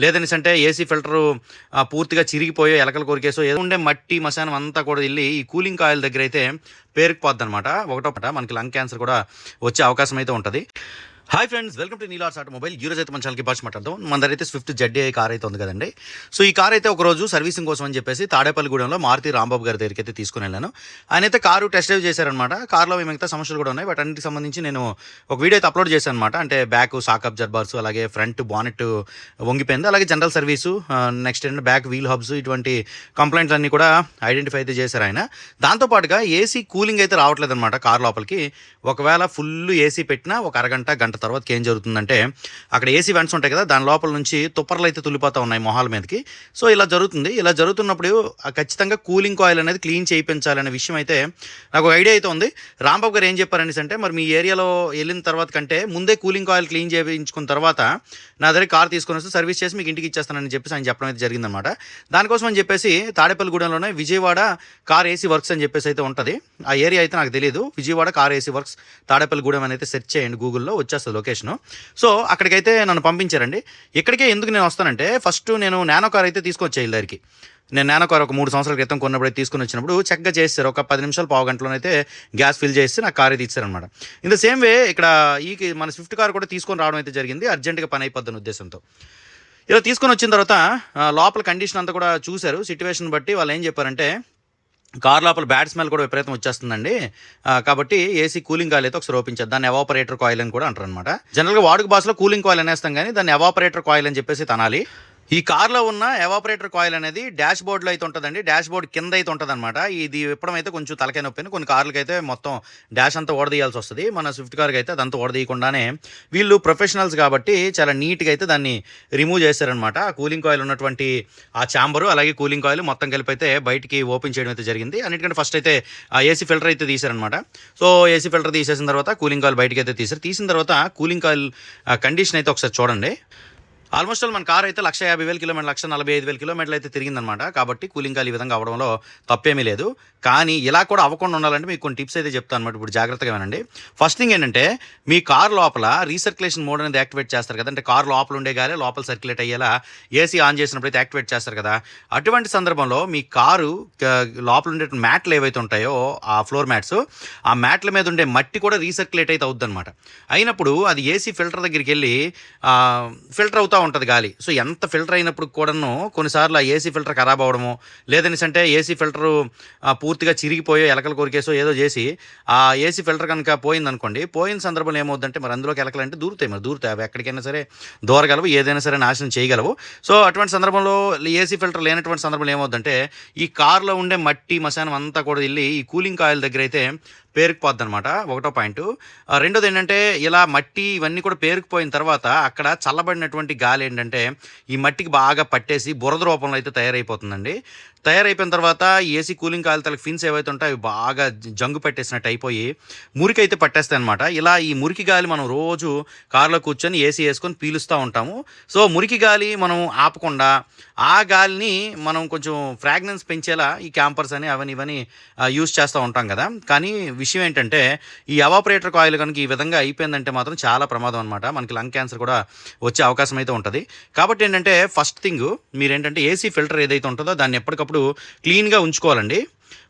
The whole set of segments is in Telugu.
లేదనేసి అంటే ఏసీ ఫిల్టర్ పూర్తిగా చిరిగిపోయో ఎలకలు కొరికేసో ఏదో ఉండే మట్టి మశానం అంతా కూడా వెళ్ళి ఈ కూలింగ్ కాయిల్ దగ్గర అయితే పేరుకుపోద్ది అనమాట ఒకటో మనకి లంగ్ క్యాన్సర్ కూడా వచ్చే అవకాశం అయితే ఉంటుంది. హాయ్ ఫ్రెండ్స్ వెల్కమ్ టు నీలార్స్ ఆటోమొబైల్ ఈ రోజు అయితే మన ఛానల్కి భాష మాట్లాడదాం. మన దగ్గర అయితే స్విఫ్ట్ జెడ్డీఐ కార్ అయితే ఉంది కదండి. సో ఈ కార్ అయితే ఒక రోజు సర్వీసింగ్ కోసం అని చెప్పేసి తాడేపల్లిగూడెంలో మారుతి రాంబాబు గారి దగ్గరికి అయితే తీసుకుని వెళ్ళాను. ఆయన అయితే కారు టెస్ట్ డ్రైవ్ చేశారనమాట కార్లో మిగతా సమస్యలు కూడా ఉన్నాయి. బట్ అన్నిటికి సంబంధించి నేను ఒక వీడియో అయితే అప్లోడ్ చేశాను అనమాట అంటే బ్యాక్ సాకప్ జర్బార్స్ అలాగే ఫ్రంట్ బానెట్ వంగిపోయింది. అలాగే జనరల్ సర్వీసు నెక్స్ట్ ఏంటంటే బ్యాక్ వీల్ హబ్స్ ఇటువంటి కంప్లైంట్స్ అన్నీ కూడా ఐడెంటిఫై అయితే చేశారు ఆయన. దాంతోపాటుగా ఏసీ కూలింగ్ అయితే రావట్లేదు అనమాట కార్ లోపలికి. ఒకవేళ ఫుల్ ఏసీ పెట్టినా ఒక అరగంట గంట తర్వాతకి ఏం జరుగుతుందంటే అక్కడ ఏసీ వెంట్స్ ఉంటాయి కదా దాని లోపల నుంచి తుప్పర్లు అయితే తులిపోతూ ఉన్నాయి మొహాల మీదకి. సో ఇలా జరుగుతుంది. ఇలా జరుగుతున్నప్పుడు ఖచ్చితంగా కూలింగ్ కాయిల్ అనేది క్లీన్ చేయించాలనే విషయం అయితే నాకు ఒక ఐడియా అయితే ఉంది. రాంబాబు గారు ఏం చెప్పారనేసి అంటే మరి మీ ఏరియాలో వెళ్ళిన తర్వాత కంటే ముందే కూలింగ్ కాయిల్ క్లీన్ చేయించుకున్న తర్వాత నా దగ్గర కార్ తీసుకొని వస్తే సర్వీస్ చేసి మీకు ఇంటికి ఇచ్చేస్తానని చెప్పేసి ఆయన చెప్పడం అయితే జరిగిందనమాట దానికోసం అని చెప్పేసి తాడేపల్లిగూడెంలోనే విజయవాడ కార్ ఏసీ వర్క్స్ అని చెప్పేసి అయితే ఉంటుంది. ఆ ఏరియా అయితే నాకు తెలియదు Vijayawada car AC works Tadepalligudem అని అయితే సెర్చ్ చేయండి గూగుల్లో వచ్చేస్తుంది లొకేషను. సో అక్కడికైతే నన్ను పంపించారండి. ఇక్కడికే ఎందుకు నేను వస్తానంటే ఫస్ట్ నేను నానో కార్ అయితే తీసుకొచ్చా ఇల్లరికి. నేను నానో కార్ ఒక మూడు సంవత్సరాల క్రితం కొన్నప్పుడు తీసుకుని వచ్చినప్పుడు చక్కగా చేస్తారు ఒక పది నిమిషాలు పావు గంటలోనైతే గ్యాస్ ఫిల్ చేసి నాకు కార్ అయితే ఇచ్చారనమాట ఇన్ ద సేమ్ వే ఇక్కడ ఈ మన స్విఫ్ట్ కార్ కూడా తీసుకొని రావడం అయితే జరిగింది. అర్జెంటుగా పని అయిపోద్దని ఉద్దేశంతో. ఇలా తీసుకొని వచ్చిన తర్వాత లోపల కండిషన్ అంతా కూడా చూశారు. సిచ్యువేషన్ బట్టి వాళ్ళు ఏం చెప్పారంటే కార్ లోపల బ్యాడ్ స్మెల్ కూడా విపరీతం వచ్చేస్తుందండి. కాబట్టి ఏసీ కూలింగ్ కాయిల్ అయితే ఒకసారి ఓపెన్ చేద్దాం. దాన్ని ఎవాపరేటర్ కాయిల్ అని కూడా అంటారు అనమాట జనరల్గా వాడుక భాషలో కూలింగ్ కాయిల్ అనేస్తాం కానీ దాన్ని ఎవాపరేటర్ కాయిల్ అని చెప్పేసి తనాలి. ఈ కార్లో ఉన్న ఎవాపరేటర్ కాయిల్ అనేది డాష్ బోర్డ్లో అయితే ఉంటుందండి. డాష్ బోర్డ్ కింద అయితే ఉంటుంది అనమాట ఇది విప్పడం అయితే కొంచెం తలకాయ నొప్పి కొన్ని కార్లకి అయితే మొత్తం డాష్ అంతా ఓడదీయాల్సి వస్తుంది. మన స్విఫ్ట్ కార్కి అయితే అదంతా ఓడదీయకుండానే వీళ్ళు ప్రొఫెషనల్స్ కాబట్టి చాలా నీట్గా అయితే దాన్ని రిమూవ్ చేశారనమాట ఆ కూలింగ్ కాయిల్ ఉన్నటువంటి ఆ ఛాంబరు అలాగే కూలింగ్ కాయిల్ మొత్తం కలిపి అయితే బయటికి ఓపెన్ చేయడం అయితే జరిగింది. అన్నిటికంటే ఫస్ట్ అయితే ఆ ఏసీ ఫిల్టర్ అయితే తీశారనమాట సో ఏసీ ఫిల్టర్ తీసేసిన తర్వాత కూలింగ్ కాయిల్ బయటకి అయితే తీశారు. తీసిన తర్వాత కూలింగ్ కాయిల్ కండిషన్ అయితే ఒకసారి చూడండి. ఆల్మోస్ట్ ఆల్ మన కార్ అయితే లక్ష యాభై వేల కిలోమీటర్ లక్ష నలభై ఐదు వేల కిలోమీటర్లు అయితే తిరిగిందనమాట కాబట్టి కూలింగ్ కాల్ ఈ విధంగా అవడంలో తప్పేమీ లేదు. కానీ ఇలా కూడా అవ్వకుండా ఉండాలంటే మీకు కొన్ని టిప్స్ అయితే చెప్తాను అనమాట ఇప్పుడు జాగ్రత్తగా వినండి. ఫస్ట్ థింగ్ ఏంటంటే మీ కార్ లోపల రీసర్క్యులేషన్ మోడ్ అనేది యాక్టివేట్ చేస్తారు కదా. అంటే కార్ లోపల ఉండే గాలి లోపల సర్క్యులేట్ అయ్యేలా ఏసీ ఆన్ చేసినప్పుడు అయితే యాక్టివేట్ చేస్తారు కదా. అటువంటి సందర్భంలో మీ కారు లోపల ఉండే మ్యాట్లు ఏవైతే ఉంటాయో ఆ ఫ్లోర్ మ్యాట్స్ ఆ మ్యాట్ల మీద ఉండే మట్టి కూడా రీసర్క్యులేట్ అయితే అవుద్ది అనమాట అయినప్పుడు అది ఏసీ ఫిల్టర్ దగ్గరికి వెళ్ళి ఫిల్టర్ అవుతా ఉంటుంది గాలి. సో ఎంత ఫిల్టర్ అయినప్పుడు కూడాను కొన్నిసార్లు ఆ ఏసీ ఫిల్టర్ ఖరాబ్ అవడము లేదనేసి అంటే ఏసీ ఫిల్టర్ పూర్తిగా చిరిగిపోయో ఎలకలు కొరికేసో ఏదో చేసి ఆ ఏసీ ఫిల్టర్ కనుక పోయిందనుకోండి పోయిన సందర్భంలో ఏమవుద్దంటే మరి అందులోకి ఎలకలు అంటే దూరుతాయి మరి దూరుతాయి. అవి ఎక్కడికైనా సరే దూరగలవు ఏదైనా సరే నాశనం చేయగలవు. సో అటువంటి సందర్భంలో ఏసీ ఫిల్టర్ లేనటువంటి సందర్భంలో ఏమవుద్దంటే ఈ కార్లో ఉండే మట్టి మశానం అంతా కూడా వెళ్ళి ఈ కూలింగ్ కాయిల్ దగ్గర అయితే పేరుకుపోద్ది అనమాట ఒకటో పాయింట్. రెండోది ఏంటంటే ఇలా మట్టి ఇవన్నీ కూడా పేరుకుపోయిన తర్వాత అక్కడ చల్లబడినటువంటి గాలి ఏంటంటే ఈ మట్టికి బాగా పట్టేసి బురద రూపంలో అయితే తయారైపోతుందండి. తయారైపోయిన తర్వాత ఏసీ కూలింగ్ కాయిల్ తలకి ఫిన్స్ ఏవైతే ఉంటాయో అవి బాగా జంగు పెట్టేసినట్టు అయిపోయి మురికి అయితే పట్టేస్తాయి అనమాట ఇలా ఈ మురికి గాలి మనం రోజు కారులో కూర్చొని ఏసీ వేసుకొని పీలుస్తూ ఉంటాము. సో మురికి గాలి మనం ఆపకుండా ఆ గాలిని మనం కొంచెం ఫ్రాగ్నెన్స్ పెంచేలా ఈ క్యాంపర్స్ అని అవని ఇవని యూస్ చేస్తూ ఉంటాం కదా. కానీ విషయం ఏంటంటే ఈ అవాపరేటర్ కాయిల్ కనుక ఈ విధంగా అయిపోయిందంటే మాత్రం చాలా ప్రమాదం అనమాట మనకి లంగ్ క్యాన్సర్ కూడా వచ్చే అవకాశం అయితే ఉంటుంది. కాబట్టి ఏంటంటే ఫస్ట్ థింగ్ మీరేంటంటే ఏసీ ఫిల్టర్ ఏదైతే ఉంటుందో దాన్ని ఎప్పటికప్పుడు క్లీన్గా ఉంచుకోవాలండి.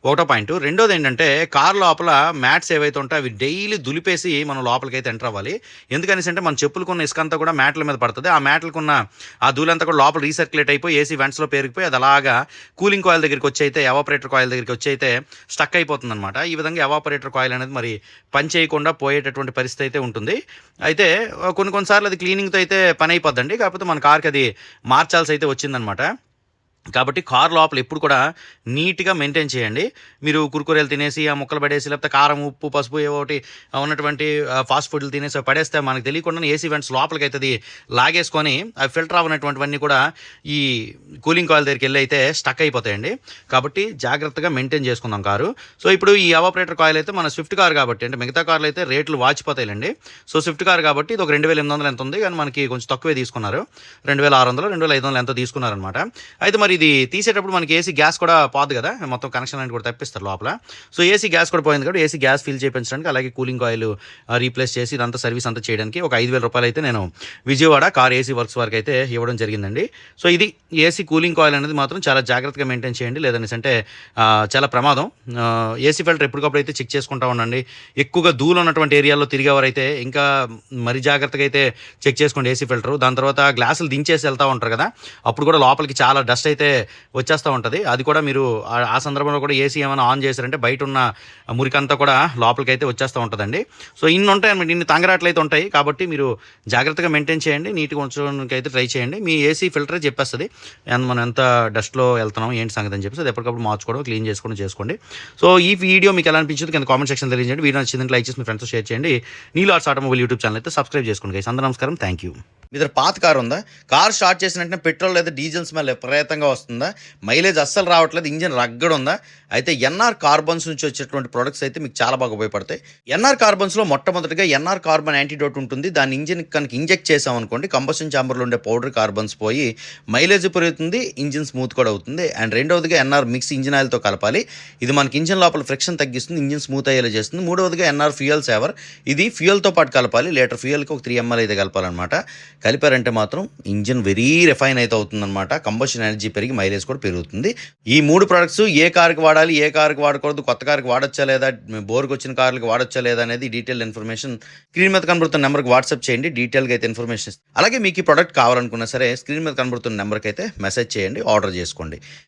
ఒకటో పాయింట్. రెండోది ఏంటంటే కార్ లోపల మ్యాట్స్ ఏవైతే ఉంటాయో అవి డైలీ దులిపేసి మనం లోపలికి అయితే ఎంటర్ అవ్వాలి. ఎందుకనేసి అంటే మన చెప్పులకున్న ఇసుక అంతా కూడా మ్యాట్ల మీద పడుతుంది. ఆ మ్యాట్లకున్న ఆ ధూళంతా కూడా లోపల రీసర్క్యులేట్ అయిపోయి ఏసీ వెంట్స్లో పేరుకుపోయి అది అలాగా కూలింగ్ కాయిల్ దగ్గరికి వచ్చి అయితే ఎవాపరేటర్ కాయిల్ దగ్గరికి వచ్చి అయితే స్టక్ అయిపోతుంది అనమాట ఈ విధంగా ఎవాపరేటర్ కాయిల్ అనేది మరి పని చేయకుండా పోయేటటువంటి పరిస్థితి అయితే ఉంటుంది. అయితే కొన్ని కొన్నిసార్లు అది క్లీనింగ్తో అయితే పని అయిపోద్దండి. కాకపోతే మన కార్కి అది మార్చాల్సి అయితే వచ్చిందనమాట కాబట్టి కార్ లోపల ఎప్పుడు కూడా నీట్గా మెయింటైన్ చేయండి. మీరు కురుకురేలు తినేసి ఆ ముక్కలు పడేసి లేకపోతే కారం ఉప్పు పసుపు ఏవో ఒకటి ఉన్నటువంటి ఫాస్ట్ ఫుడ్లు తినేసి పడేస్తే మనకు తెలియకుండా ఏసీ వెంట్స్ లోపలికి అయితే అది లాగేసుకొని అవి ఫిల్టర్ అవ్వనటువంటివన్నీ కూడా ఈ కూలింగ్ కాయిల్ దగ్గరికి వెళ్ళి అయితే స్టక్ అయిపోతాయండి. కాబట్టి జాగ్రత్తగా మెయింటైన్ చేసుకుందాం కారు. సో ఇప్పుడు ఈ ఎవాపరేటర్ కాయిల్ అయితే మన స్విఫ్ట్ కార్ కాబట్టి అంటే మిగతా కార్లు అయితే రేట్లు వాచిపోతాయండి సో స్విఫ్ట్ కార్ కాబట్టి ఇది ఒక రెండు వేల ఎనిమిది వందలు ఎంత ఉంది? కానీ మనకి కొంచెం తక్కువే తీసుకున్నారు. రెండు వేల ఆరు వందలు రెండు వేల ఐదు వందలు ఎంతో తీసుకున్నారనమాట. అయితే మరి ఇది తీసేటప్పుడు మనకి ఏసీ గ్యాస్ కూడా పోదు కదా? మొత్తం కనెక్షన్ అనేది కూడా తప్పిస్తారు లోపల. సో ఏసీ గ్యాస్ కూడా పోయింది కాబట్టి ఏసీ గ్యాస్ ఫిల్ చేయించడానికి అలాగే కూలింగ్ ఆయిల్ రీప్లేస్ చేసి ఇదంతా సర్వీస్ అంతా చేయడానికి ఒక ఐదు వేల రూపాయలు అయితే నేను విజయవాడ కార్ ఏసీ వర్క్స్ వరకు అయితే ఇవ్వడం జరిగిందండి. సో ఇది ఏసీ కూలింగ్ ఆయిల్ అనేది మాత్రం చాలా జాగ్రత్తగా మెయింటైన్ చేయండి. లేదనేసి అంటే చాలా ప్రమాదం. ఏసీ ఫిల్టర్ ఎప్పటికప్పుడు అయితే చెక్ చేసుకుంటా ఉండండి. ఎక్కువగా దూలు ఉన్నటువంటి ఏరియాలో తిరిగేవారైతే ఇంకా మరి జాగ్రత్తగా అయితే చెక్ చేసుకోండి ఏసీ ఫిల్టర్ దాని తర్వాత గ్లాసులు దించేసి వెళ్తూ ఉంటారు కదా? అప్పుడు కూడా లోపలికి చాలా డస్ట్ అయితే వచ్చేస్తూ ఉంటుంది. అది కూడా మీరు ఆ- సందర్భంలో కూడా ఏసీ ఏమైనా ఆన్ చేశారంటే బయట ఉన్న మురికంతా కూడా లోపలికి అయితే వచ్చేస్తూ ఉంటుందండి. సో ఇన్ని ఉంటాయి అన్నమాట ఇన్ని తంగరాట్లు అయితే ఉంటాయి. కాబట్టి మీరు జాగ్రత్తగా మెయింటైన్ చేయండి. నీట్గా ఉంచడానికి అయితే ట్రై చేయండి. మీ ఏసీ ఫిల్టరే చెప్పేస్తుంది. మనం ఎంత డస్ట్లో వెళ్తున్నాం ఏంటి సంగతి అని చెప్పేసి అది ఎప్పటికప్పుడు మార్చుకోవడం క్లీన్ చేసుకోవడం చేసుకోండి. సో ఈ వీడియో మీకు ఎలా అనిపించింది కింద కామెంట్ సెక్షన్ తెలియజేయండి. వీడియో నచ్చింది లైక్ చేసి మీ ఫ్రెండ్స్ షేర్ చేయండి. నీళ్ళు ఆర్ట్స్ ఆటోమొబైల్ యూట్యూబ్ ఛానల్ అయితే సబ్స్క్రైబ్ చేసుకోండి అందరూ నమస్కారం. థ్యాంక్ యూ మీ దగ్గర పాత కార్ ఉందా? కార్ స్టార్ట్ చేసిన వెంటనే పెట్రోల్ లేదా డీజిల్ స్మెల్ విపరీతంగా వస్తుందా? మైలేజ్ అస్సలు రావట్లేదు ఇంజిన్ రగ్గడ ఉందా అయితే ఎన్ఆర్ కార్బన్స్ నుంచి వచ్చేటువంటి ప్రొడక్ట్స్ అయితే మీకు చాలా బాగా ఉపయోగపడతాయి. ఎన్ఆర్ కార్బన్స్లో మొట్టమొదటిగా ఎన్ఆర్ కార్బన్ యాంటీడోట్ ఉంటుంది. దాని ఇంజిన్ కనుక ఇంజెక్ట్ చేసాం అనుకోండి కంబషన్ ఛాంబర్లో ఉండే పౌడర్ కార్బన్స్ పోయి మైలేజ్ పెరుగుతుంది ఇంజిన్ స్మూత్ కూడా అవుతుంది. అండ్ రెండవదిగా ఎన్ఆర్ మిక్స్ ఇంజిన్ ఆయిల్తో కలపాలి. ఇది మనకి ఇంజిన్ లోపల ఫ్రిక్షన్ తగ్గిస్తుంది ఇంజిన్ స్మూత్ అయ్యేలా చేస్తుంది. మూడవదిగా ఎన్ఆర్ ఫ్యూయల్ సేవర్. ఇది ఫ్యూయల్తో పాటు కలపాలి. లీటర్ ఫ్యూయల్కి ఒక త్రీ ఎంఎల్ అయితే కలపాలన్నమాట. కలిపారంటే మాత్రం ఇంజిన్ వెరీ రిఫైన్ అయితే అవుతుందన్నమాట. కంబషన్ ఎనర్జీ పెరిగి మైలేజ్ కూడా పెరుగుతుంది. ఈ మూడు ప్రొడక్ట్స్ ఏ కార్కి వాడాలి ఏ కార్కి వాడకూడదు కొత్త కార్కి వాడచ్చా లేదా బోర్కి వచ్చిన కార్లకు వాడచ్చా లేదా అనేది డీటెయిల్ ఇన్ఫర్మేషన్ స్క్రీన్ మీద కనబడుతున్న నెంబర్కి వాట్సాప్ చేయండి డీటెయిల్గా అయితే ఇన్ఫర్మేషన్ అలాగే మీకు ఈ ప్రొడక్ట్ కావాలనుకున్నా సరే స్క్రీన్ మీద కనబడుతున్న నెంబర్కి అయితే మెసేజ్ చేయండి ఆర్డర్ చేసుకోండి.